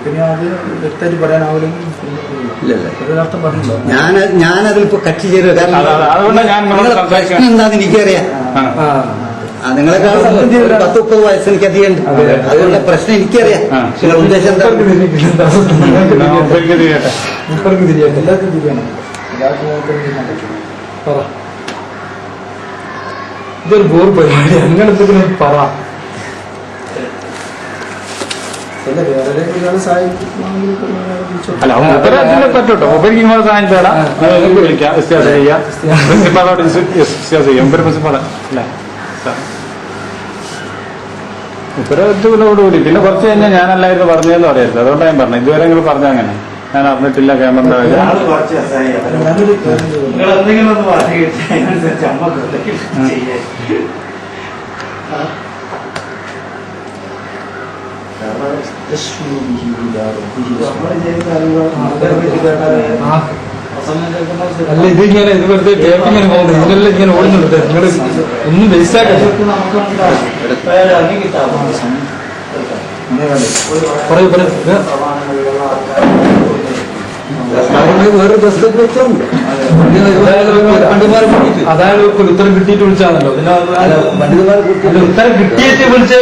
പിന്നെ അത് വ്യക്തമായിട്ട് ഞാൻ ഞാനതിലിപ്പോ കക്ഷി ചേരുക കാരണം പ്രശ്നം എന്താന്ന് എനിക്കറിയാം. ആ. നിങ്ങളെ ആ, നിങ്ങളെക്കാൾ പത്ത് മുപ്പത് വയസ്സ് എനിക്ക് അധികം ഉണ്ട്. അതുകൊണ്ട് പ്രശ്നം എനിക്കറിയാം. നിങ്ങളുടെ ഉദ്ദേശം എന്താ? എല്ലാവർക്കും തിരിയാണ് ഇതൊരു ബോർ പരിപാടി അങ്ങനെ എന്തെങ്കിലും പറ അല്ല വേറെ ഒരാളെ സഹായിക്കുകയാണെങ്കിൽ ഇപ്പൊ ഒരാളെ വിളിച്ചോ. അല്ല മൂപ്പര് അതിനെ പറ്റൂട്ടോ ഇങ്ങനെ തേടാം. വിളിക്കാം. ചെയ്യാം. പ്രിൻസിപ്പാളോട് പ്രിൻസിപ്പാളാ അല്ലേ? പിന്നെ കുറച്ച് കഴിഞ്ഞാൽ ഞാനല്ലായിരുന്നു പറഞ്ഞതെന്ന് പറയരുത്. അതുകൊണ്ടാണ് ഞാൻ പറഞ്ഞു ഇതുവരെ നിങ്ങൾ പറഞ്ഞ അങ്ങനെ. ഞാൻ അറിഞ്ഞിട്ടില്ല ക്യാമറ എന്തെങ്കിലും ഒന്ന് പറഞ്ഞു കിട്ടിയാൽ അതിനനുസരിച്ച് അമ്മയ്ക്ക് എന്തെങ്കിലും ചെയ്യാൻ. നമ്മൾ ചെയ്ത കാര്യങ്ങൾ ആൾക്കാരെ പറ്റി കേട്ടാലേ ആ, അവസാനം കേൾക്കുന്ന അല്ല ഇത് ഇങ്ങനെ ഇത് വെറുതെ ടേപ്പ് ഇങ്ങനെ പോകുന്നത്. ഇതിനെല്ലാം ഇങ്ങനെ ഓടുന്നുണ്ട് നിങ്ങൾ ഒന്നും വേസ്റ്റ്. പറയൂ പറയൂ. വേറെ ബസ് വെച്ചോണ്ട് അതായത് ഇപ്പൊ ഉത്തരം കിട്ടിയിട്ട് വിളിച്ചാണല്ലോ. ഉത്തരം കിട്ടിയിട്ട് വിളിച്ച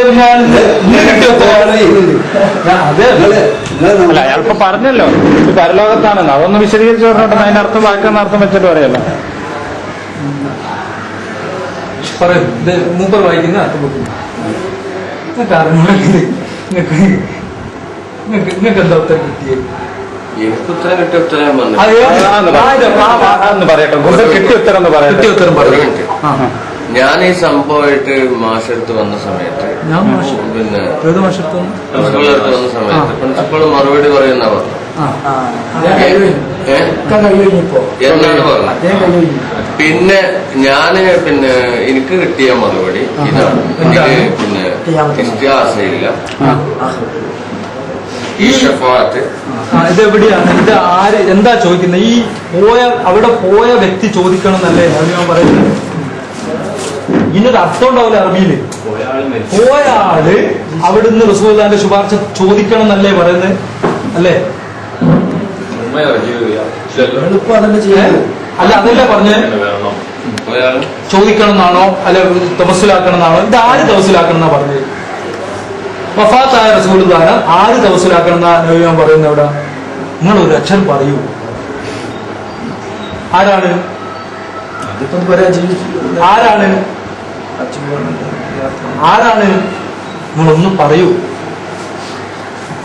അല്ല അയാൾ പറഞ്ഞല്ലോ. ഇത് പരലോകത്താണെന്ന്. അതൊന്ന് വിശദീകരിച്ച് പറഞ്ഞോട്ടെ അർത്ഥം വാക്കുന്ന അർത്ഥം വെച്ചിട്ട് പറയല്ലോ. പറയൂ. മൂപ്പർ വായിക്കുന്ന അർത്ഥം വെക്കുന്നു. നിങ്ങൾക്ക് നിങ്ങൾക്ക് നിങ്ങൾക്ക് എന്താ ഉത്തരം കിട്ടിയത് എനിക്ക് ഉത്തരം കിട്ടിയ ഉത്തരം ഞാൻ കിട്ടിയ ഉത്തരം കിട്ടിയ ഉത്തരം. ഈ സംഭവമായിട്ട് മാഷെടുത്ത് വന്ന സമയത്ത് ഞാൻ പിന്നെ പ്രിൻസിപ്പളടുത്ത് വന്ന? സമയത്ത്. പ്രിൻസിപ്പൾ മറുപടി പറയുന്ന പറഞ്ഞു. എന്നാണ് പറഞ്ഞത്? പിന്നെ ഞാൻ പിന്നെ എനിക്ക് കിട്ടിയ മറുപടി ഇതാണ്. പിന്നെ എനിക്ക് പിന്നെ ഇസ്തിഹാസയില്ല ഈ ഷഫാത്ത്. ആ, ഇത് ആര് എന്താ ചോദിക്കുന്നത്? ഈ പോയ അവിടെ പോയ വ്യക്തി ചോദിക്കണം എന്നല്ലേ ഞാൻ പറയുന്നത്? ഇതിനൊരു അർത്ഥം ഉണ്ടാവില്ല അറബിയിൽ പോയ ആൾ അവിടുന്ന് റസൂല്ലാന്റെ ശുപാർശ ചോദിക്കണം എന്നല്ലേ പറയുന്നത്? അല്ലേ? അല്ല അതല്ലേ പറഞ്ഞേ ചോദിക്കണം എന്നാണോ അല്ലെ തപസ്സിലാക്കണം എന്നാണോ ഇത് ആര് തപസ്സിലാക്കണം എന്നാ പറഞ്ഞത്? വഫാത്തായ റസൂലുദാന ആര് തവസിലാക്കണം ഞാൻ പറയുന്നത് അവിടെ? നിങ്ങൾ ഒരു അക്ഷരം പറയൂ. ആരാണ്? ആരാണ്? ആരാണ്? നിങ്ങളൊന്നും പറയൂ.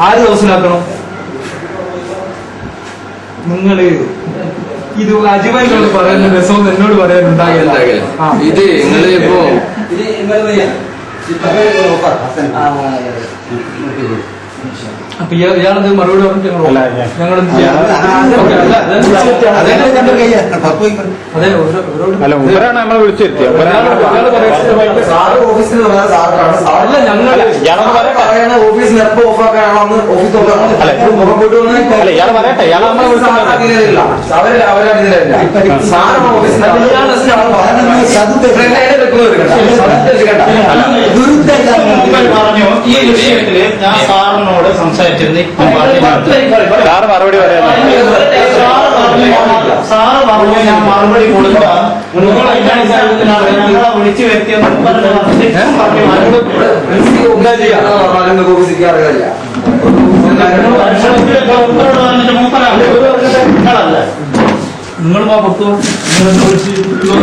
ആര് തവസിലാക്കണം നിങ്ങൾ. ഇത് അജിബായിനോട് പറയുന്ന രസവും എന്നോട് പറയാനുണ്ടാകില്ല. ഇത് നിങ്ങളിപ്പോ ഇത് നിങ്ങൾ അപ്പൊ ഇയാൾ ഇയാളത് മറുപടി പറഞ്ഞിട്ട് ഞങ്ങൾ അല്ല, പോകാം. ഞാൻ- ഞങ്ങൾ എന്ത് ചെയ്യാം? അതെ, അതേ ഞങ്ങൾ അതെ പറയുന്നത് സാറ് ഓഫീസിൽ എപ്പോ ഓഫീസ് പറയട്ടെ. നമ്മളെ പറഞ്ഞു ഈ വിഷയത്തിൽ ഞാൻ സാറിനോട് സംസാരിച്ചിരുന്നു പറഞ്ഞു സാറ് മറുപടി പറയാൻ സാറ് പറഞ്ഞു ഞാൻ മറുപടി കൊടുക്കാം. ഞങ്ങളെ വിളിച്ചു നിങ്ങളല്ല? നിങ്ങൾ മാ പുറത്തു നിങ്ങൾ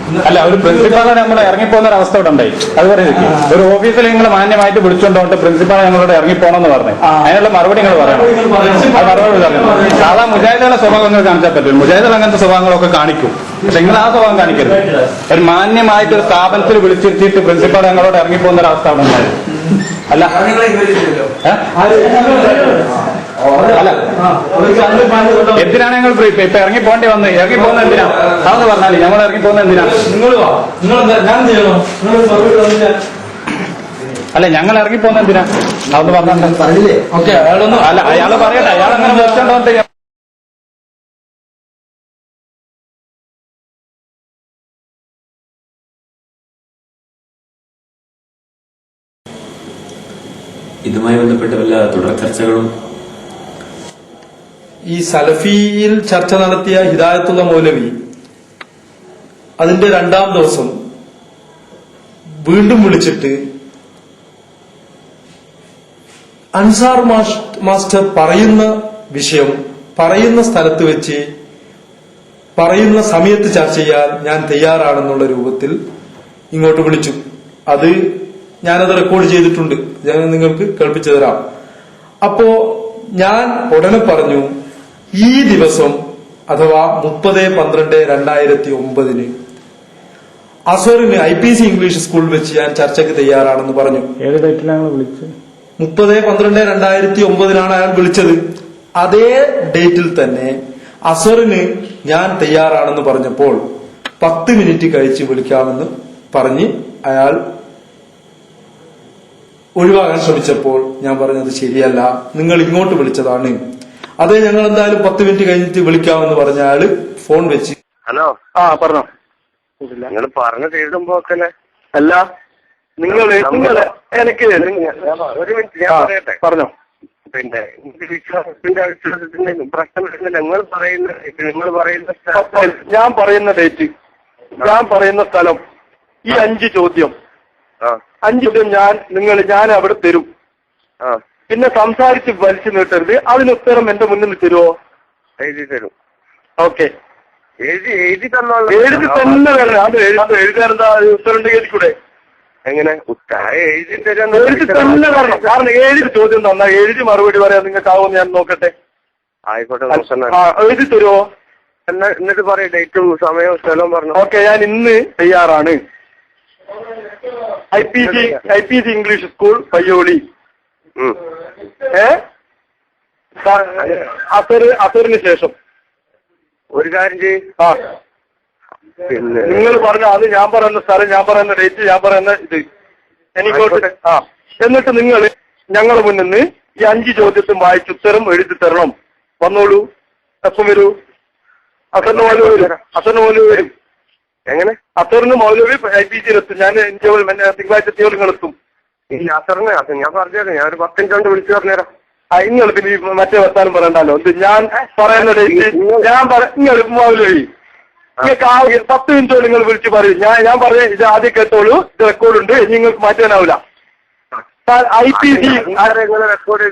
അല്ല ഒരു പ്രിൻസിപ്പാളെ നമ്മൾ ഇറങ്ങിപ്പോകുന്ന ഒരു അവസ്ഥ ഇവിടെ ഉണ്ടായി. അത് പറയുന്നത് ഒരു ഓഫീസിൽ നിങ്ങൾ മാന്യമായിട്ട് വിളിച്ചുകൊണ്ടോണ്ട് പ്രിൻസിപ്പാളെ ഞങ്ങളോട് ഇറങ്ങിപ്പോണെന്ന് പറഞ്ഞു. അതിനുള്ള മറുപടി നിങ്ങൾ പറയണം. അത് മറുപടി പറഞ്ഞു സാധാ മുജാഹിദുകളെ സ്വഭാവം നിങ്ങൾ കാണിച്ചാൽ പറ്റും. മുജാഹിദുകൾ അങ്ങനത്തെ സ്വഭാവങ്ങളൊക്കെ കാണിക്കും. പക്ഷെ നിങ്ങൾ ആ സ്വഭാവം കാണിക്കരുത്. ഒരു മാന്യമായിട്ട് ഒരു സ്ഥാപനത്തിൽ വിളിച്ചിരുത്തിയിട്ട് പ്രിൻസിപ്പാൾ ഞങ്ങളോട് ഇറങ്ങിപ്പോകുന്ന ഒരു അവസ്ഥ അവിടെ ഉണ്ടായി. അല്ല. എന്തിനാണ് ഞങ്ങൾ ഇപ്പൊ ഇപ്പൊ ഇറങ്ങി പോകേണ്ടി വന്നത് ഇറങ്ങി പോകുന്നത് എന്തിനാ? അതൊന്ന് പറഞ്ഞാൽ ഞങ്ങൾ ഇറങ്ങി പോകുന്നത് എന്തിനാ? നിങ്ങൾ വാ. നിങ്ങൾ എന്താ ഞാൻ ചെയ്യണോ? നിങ്ങൾ മറുപടി അല്ല ഞങ്ങൾ ഇറങ്ങി പോകുന്ന എന്തിനാ? അതൊന്ന് പറഞ്ഞില്ലേ? ഓക്കെ അയാളൊന്നും അല്ല അയാൾ പറയട്ടെ. അയാൾ അങ്ങനെ വന്നിട്ട് ഇതുമായി ബന്ധപ്പെട്ട വല്ല തുടർ ചർച്ചകളും ഈ സലഫിയിൽ ചർച്ച നടത്തിയ ഹിദായത്തുള്ള മൗലവി അതിന്റെ രണ്ടാം ദിവസം വീണ്ടും വിളിച്ചിട്ട് അൻസാർ മാസ്റ്റർ പറയുന്ന വിഷയം പറയുന്ന സ്ഥലത്ത് വെച്ച് പറയുന്ന സമയത്ത് ചർച്ച ചെയ്യാൻ ഞാൻ തയ്യാറാണെന്നുള്ള രൂപത്തിൽ ഇങ്ങോട്ട് വിളിച്ചു. അത് ഞാനത് റെക്കോർഡ് ചെയ്തിട്ടുണ്ട്. ഞാൻ നിങ്ങൾക്ക് കേൾപ്പിച്ചു തരാം. അപ്പോ ഞാൻ ഉടനെ പറഞ്ഞു ഈ ദിവസം അഥവാ മുപ്പത് പന്ത്രണ്ട് രണ്ടായിരത്തി ഒമ്പതിന് അസറിന് I P C English school വെച്ച് ഞാൻ ചർച്ചയ്ക്ക് തയ്യാറാണെന്ന് പറഞ്ഞു. ഏത് ഡേറ്റിലാണ് വിളിച്ചത്? മുപ്പത് പന്ത്രണ്ട് രണ്ടായിരത്തി ഒമ്പതിനാണ് അയാൾ വിളിച്ചത്. അതേ ഡേറ്റിൽ തന്നെ അസറിന് ഞാൻ തയ്യാറാണെന്ന് പറഞ്ഞപ്പോൾ പത്ത് മിനിറ്റ് കഴിച്ച് വിളിക്കാമെന്ന് പറഞ്ഞ് അയാൾ ഒഴിവാകാൻ ശ്രമിച്ചപ്പോൾ ഞാൻ പറഞ്ഞത് ശരിയല്ല. നിങ്ങൾ ഇങ്ങോട്ട് വിളിച്ചതാണ്. അതെ ഞങ്ങൾ എന്തായാലും പത്ത് മിനിറ്റ് കഴിഞ്ഞിട്ട് വിളിക്കാമെന്ന് പറഞ്ഞാൽ ഫോൺ വെച്ച്. ഹലോ? ആ പറഞ്ഞോ. നിങ്ങൾ പറഞ്ഞു ഒക്കെ അല്ല നിങ്ങൾ നിങ്ങൾ എനിക്ക് ഒരു മിനിറ്റ് ഞാൻ പറയട്ടെ? പറഞ്ഞോ. പിന്നെ ഇത് വിശ്വാസത്തിന്റെ അടിസ്ഥാനത്തിന്റെ വരുന്നില്ല നിങ്ങൾ പറയുന്ന നിങ്ങൾ പറയുന്ന ഞാൻ പറയുന്ന ഡേറ്റ് ഞാൻ പറയുന്ന സ്ഥലം ഈ അഞ്ച് ചോദ്യം. ആ. അഞ്ച് ചോദ്യം ഞാൻ നിങ്ങൾ ഞാൻ അവിടെ തരും. ആ. പിന്നെ സംസാരിച്ച് വലിച്ചു നീട്ടരുത്. അതിന് ഉത്തരം എന്റെ മുന്നിൽ തരുമോ എഴുതി തരും. ഓക്കെ. എഴുതി എഴുതി തന്നോളൂ. എഴുതി തന്നെ അത് എഴുതാൻ എഴുതാൻ എന്താ ഉത്തരം ഉണ്ടെങ്കിൽ എഴുതിക്കൂടെ എങ്ങനെ? എഴുതി തരാൻ എഴുതി തന്നെ വരണം കാരണം എഴുതി ചോദ്യം തന്നാ? എഴുതി മറുപടി പറയാൻ നിങ്ങൾക്ക് ആവുമെന്ന് ഞാൻ നോക്കട്ടെ. ആയിക്കോട്ടെ എഴുതി തരുമോ എന്നാ എന്നിട്ട് പറയും ഡേറ്റും സമയവും സ്ഥലവും പറഞ്ഞു. ഓക്കെ ഞാൻ ഇന്ന് തയ്യാറാണ്. I P G I P G English school Payyoli. ഏ? അസർ അസറിന് ശേഷം. ഒരു കാര്യം ചെയ്യ്. ആ. പിന്നെ നിങ്ങൾ പറഞ്ഞ അത് ഞാൻ പറയുന്ന സ്ഥലം ഞാൻ പറയുന്ന ഡേറ്റ് ഞാൻ പറയുന്ന ഇത്. എനിക്കോട്ട് ആ. എന്നിട്ട് നിങ്ങൾ ഞങ്ങളെ മുന്നിൽ നിന്ന് ഈ അഞ്ച് ചോദ്യത്തും വായിച്ച് ഉത്തരം എഴുതി തരണം. വന്നോളൂ. എപ്പം വരൂ? അസറിന് മൗലവി വരും. അസറിന് മൗലവി വരും. എങ്ങനെ? അസറിന് മൗലവി ഐ പി ജിയിലെത്തും ഞാൻ ഇന്ത്യ തിങ്കളാഴ്ച എത്തിയോൾ ഈ ഞാസറിനെ അത് ഞാൻ പറഞ്ഞത് ഞാൻ ഒരു പത്തഞ്ചു കൊണ്ട് വിളിച്ചു പറഞ്ഞുതരാം ആ നിങ്ങൾ പിന്നെ ഈ മറ്റേ വർത്താനം പറയണ്ടല്ലോ? ഇത് ഞാൻ പറയുന്ന ഡേറ്റ് ഞാൻ നിങ്ങൾ മൗലവി നിങ്ങൾക്ക് ആ. പത്ത് മിനിറ്റ് നിങ്ങൾ വിളിച്ച് പറയും. ഞാൻ ഞാൻ പറഞ്ഞ ഇത് ആദ്യം കേട്ടോളൂ. ഇത് റെക്കോർഡുണ്ട് ഇനി നിങ്ങൾക്ക് മാറ്റാനാവില്ല ഐ പി സി റെക്കോർഡ്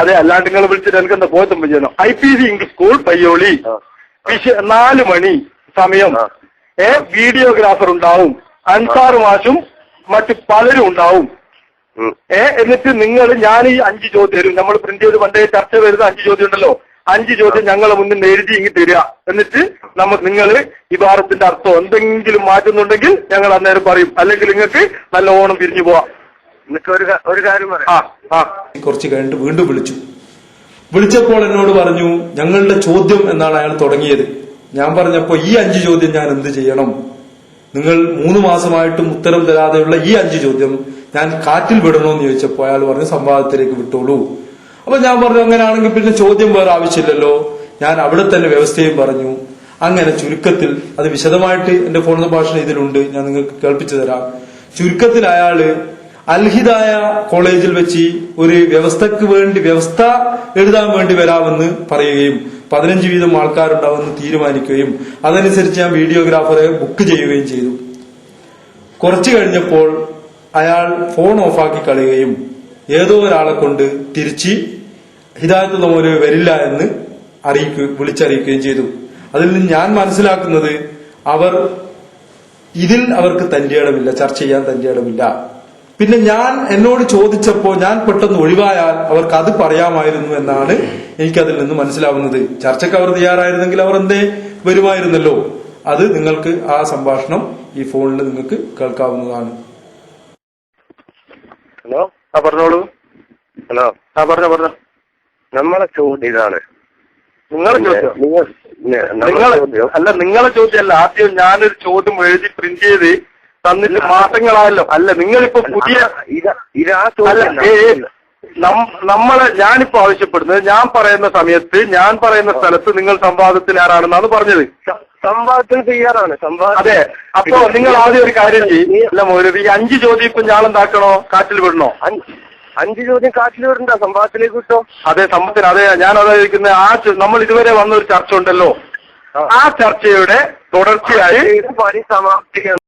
അതെ അല്ലാണ്ട് നിങ്ങൾ വിളിച്ചിട്ട് എനിക്ക് എന്താ ബോധം ചെയ്യണം I P C English school Payyoli. നാല് മണി സമയം. ഏ വീഡിയോഗ്രാഫർ ഉണ്ടാവും. അൻസാർ മാഷും മറ്റു പലരും ഉണ്ടാവും. ഏ എന്നിട്ട് നിങ്ങൾ ഞാൻ ഈ അഞ്ച് ചോദ്യം തരും. നമ്മൾ പ്രിന്റ് ചെയ്ത് പണ്ടേ ചർച്ച വരുന്ന അഞ്ച് ചോദ്യം ഉണ്ടല്ലോ. അഞ്ച് ചോദ്യം ഞങ്ങളെ മുന്നിൽ എഴുതി ഇങ്ങ് തരിക. എന്നിട്ട് നമ്മൾ നിങ്ങൾ ഈ ഭാരത്തിന്റെ അർത്ഥം എന്തെങ്കിലും മാറ്റുന്നുണ്ടെങ്കിൽ ഞങ്ങൾ അന്നേരം പറയും. അല്ലെങ്കിൽ നിങ്ങൾക്ക് നല്ല ഓണം പിരിഞ്ഞു പോവാം. എന്നിട്ട് ഒരു ഒരു കാര്യം പറയാം. ആ ആ. കുറച്ച് കഴിഞ്ഞിട്ട് വീണ്ടും വിളിച്ചു. വിളിച്ചപ്പോൾ എന്നോട് പറഞ്ഞു ഞങ്ങളുടെ ചോദ്യം എന്നാണ് അയാൾ തുടങ്ങിയത്. ഞാൻ പറഞ്ഞപ്പോ ഈ അഞ്ച് ചോദ്യം ഞാൻ എന്ത് ചെയ്യണം? നിങ്ങൾ മൂന്ന് മാസമായിട്ടും ഉത്തരം തരാതെയുള്ള ഈ അഞ്ച് ചോദ്യം ഞാൻ കാറ്റിൽ വിടണമെന്ന് ചോദിച്ചപ്പോൾ അയാൾ പറഞ്ഞു സംവാദത്തിലേക്ക് വിട്ടോളൂ. അപ്പൊ ഞാൻ പറഞ്ഞു അങ്ങനെയാണെങ്കിൽ പിന്നെ ചോദ്യം വേറെ ആവശ്യമില്ലല്ലോ. ഞാൻ അവിടെ തന്നെ വ്യവസ്ഥയും പറഞ്ഞു. അങ്ങനെ ചുരുക്കത്തിൽ അത് വിശദമായിട്ട് എന്റെ ഫോൺ സംഭാഷണം ഇതിലുണ്ട്. ഞാൻ നിങ്ങൾക്ക് കേൾപ്പിച്ചു തരാം. ചുരുക്കത്തിൽ അയാൾ അൽഹിദായ കോളേജിൽ വെച്ച് ഒരു വ്യവസ്ഥക്ക് വേണ്ടി വ്യവസ്ഥ എഴുതാൻ വേണ്ടി വരാമെന്ന് പറയുകയും പതിനഞ്ച് വീതം ആൾക്കാരുണ്ടാവുമെന്ന് തീരുമാനിക്കുകയും അതനുസരിച്ച് ഞാൻ വീഡിയോഗ്രാഫറെ ബുക്ക് ചെയ്യുകയും ചെയ്തു. കുറച്ചു കഴിഞ്ഞപ്പോൾ അയാൾ ഫോൺ ഓഫാക്കി കളയുകയും ഏതോ ഒരാളെ കൊണ്ട് തിരിച്ച് ഹിദായത്ത് തോമര് വരില്ല എന്ന് അറിയിക്കുക വിളിച്ചറിയിക്കുകയും ചെയ്തു. അതിൽ നിന്ന് ഞാൻ മനസ്സിലാക്കുന്നത് അവർ ഇതിൽ അവർക്ക് തന്റെ ഇടമില്ല ചർച്ച ചെയ്യാൻ തന്റെ ഇടമില്ല. പിന്നെ ഞാൻ എന്നോട് ചോദിച്ചപ്പോൾ ഞാൻ പെട്ടെന്ന് ഒഴിവായാൽ അവർക്ക് അത് പറയാമായിരുന്നു എന്നാണ് എനിക്കതിൽ നിന്ന് മനസ്സിലാവുന്നത്. ചർച്ചയ്ക്ക് അവർ തയ്യാറായിരുന്നെങ്കിൽ അവർ എന്തേ വരുമായിരുന്നല്ലോ. അത് നിങ്ങൾക്ക് ആ സംഭാഷണം ഈ ഫോണിൽ നിങ്ങൾക്ക് കേൾക്കാവുന്നതാണ്. ഹലോ ആ പറഞ്ഞോളൂ. ഹലോ ആ പറഞ്ഞോ പറഞ്ഞോ. നമ്മളെ ചോദ്യം ഇതാണ്. നിങ്ങളെ ചോദ്യം. നിങ്ങൾ അല്ല നിങ്ങളെ ചോദ്യം അല്ല. ആദ്യം ഞാനൊരു ചോദ്യം എഴുതി പ്രിന്റ് ചെയ്ത് തന്നിട്ട് മാസങ്ങളായല്ലോ. അല്ല നിങ്ങളിപ്പോ പുതിയ ഇതാ നമ്മളെ ഞാനിപ്പോ ആവശ്യപ്പെടുന്നത് ഞാൻ പറയുന്ന സമയത്ത് ഞാൻ പറയുന്ന സ്ഥലത്ത് നിങ്ങൾ സംവാദത്തിൽ ആരാണെന്നാണ് പറഞ്ഞത്. സംവാദത്തിന് തയ്യാറാണ് അതെ. അപ്പോ നിങ്ങൾ ആദ്യം ഒരു കാര്യം ചെയ്യും. അല്ല മൗലവി ഈ അഞ്ച് ചോദ്യം ഇപ്പൊ ഞാൻ എന്താക്കണോ? കാറ്റിൽ വിടണോ? അഞ്ച് അഞ്ച് ചോദ്യം കാറ്റിൽ വിടണ്ട. സംവാദത്തിലേക്ക് കിട്ടോ അതെ സംഭവത്തിന് അതെ ഞാൻ അതായിരിക്കുന്നത് ആ നമ്മൾ ഇതുവരെ വന്ന ഒരു ചർച്ച ഉണ്ടല്ലോ. ആ. ചർച്ചയുടെ തുടർച്ചയായി പരിസമാപ്തിയാണ്